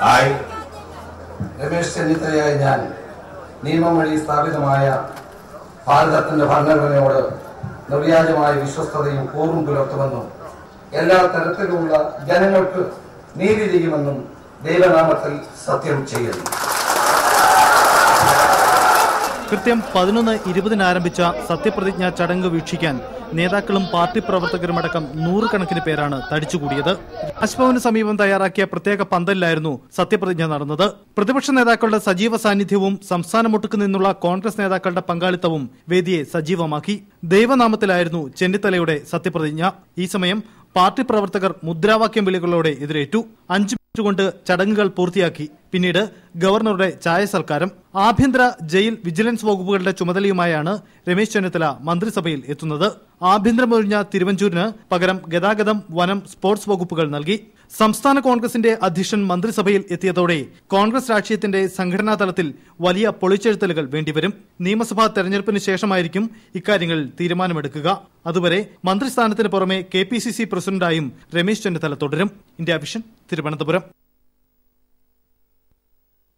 I, Ramesh ചെന്നിത്തലയായ ഞാൻ നിയമം വഴി സ്ഥാപിതമായ ഭാരതത്തിന്റെ ഭരണഘടനയോട് നിർവ്യാജമായ വിശ്വസ്തതയും കൂറും പുലർത്തുമെന്നും എല്ലാ തരത്തിലുമുള്ള ജനങ്ങൾക്ക് നീതി ചെയ്യുമെന്നും ദൈവനാമത്തിൽ സത്യം ചെയ്യുന്നു. കൃത്യം പതിനൊന്ന് ഇരുപതിന് ആരംഭിച്ച സത്യപ്രതിജ്ഞാ ചടങ്ങ് വീക്ഷിക്കാൻ നേതാക്കളും പാർട്ടി പ്രവർത്തകരുമടക്കം നൂറുകണക്കിന് പേരാണ് തടിച്ചുകൂടിയത്. രാജ്ഭവന് സമീപം തയ്യാറാക്കിയ പ്രത്യേക പന്തലിലായിരുന്നു സത്യപ്രതിജ്ഞ നടന്നത്. പ്രതിപക്ഷ നേതാക്കളുടെ സജീവ സാന്നിധ്യവും സംസ്ഥാനമൊട്ടുക്ക് നിന്നുള്ള കോൺഗ്രസ് നേതാക്കളുടെ പങ്കാളിത്തവും വേദിയെ സജീവമാക്കി. ദൈവനാമത്തിലായിരുന്നു ചെന്നിത്തലയുടെ സത്യപ്രതിജ്ഞ. ഈ സമയം പാർട്ടി പ്രവർത്തകർ മുദ്രാവാക്യം വിളികളോടെ എതിരേറ്റു. അഞ്ചു കൊണ്ട് ചടങ്ങുകൾ പൂർത്തിയാക്കി. പിന്നീട് ഗവർണറുടെ ചായ സൽക്കാരം ആഭ്യന്തര ജയിൽ വിജിലൻസ് വകുപ്പുകളുടെ ചുമതലയുമായാണ് രമേശ് ചെന്നിത്തല മന്ത്രിസഭയിൽ എത്തുന്നത്. ആഭ്യന്തരമൊഴിഞ്ഞ തിരുവഞ്ചൂരിന് പകരം ഗതാഗതം വനം സ്പോർട്സ് വകുപ്പുകൾ നൽകി. സംസ്ഥാന കോൺഗ്രസിന്റെ അധ്യക്ഷൻ മന്ത്രിസഭയിൽ എത്തിയതോടെ കോൺഗ്രസ് രാഷ്ട്രീയത്തിന്റെ സംഘടനാ തലത്തിൽ വലിയ പൊളിച്ചെഴുത്തലുകൾ വേണ്ടിവരും. നിയമസഭാ തെരഞ്ഞെടുപ്പിന് ശേഷമായിരിക്കും ഇക്കാര്യങ്ങളിൽ തീരുമാനമെടുക്കുക. അതുവരെ മന്ത്രിസ്ഥാനത്തിന് പുറമെ കെ പി സി സി പ്രസിഡന്റായും രമേശ് ചെന്നിത്തല തുടരും. India vision Thiruvananthapuram.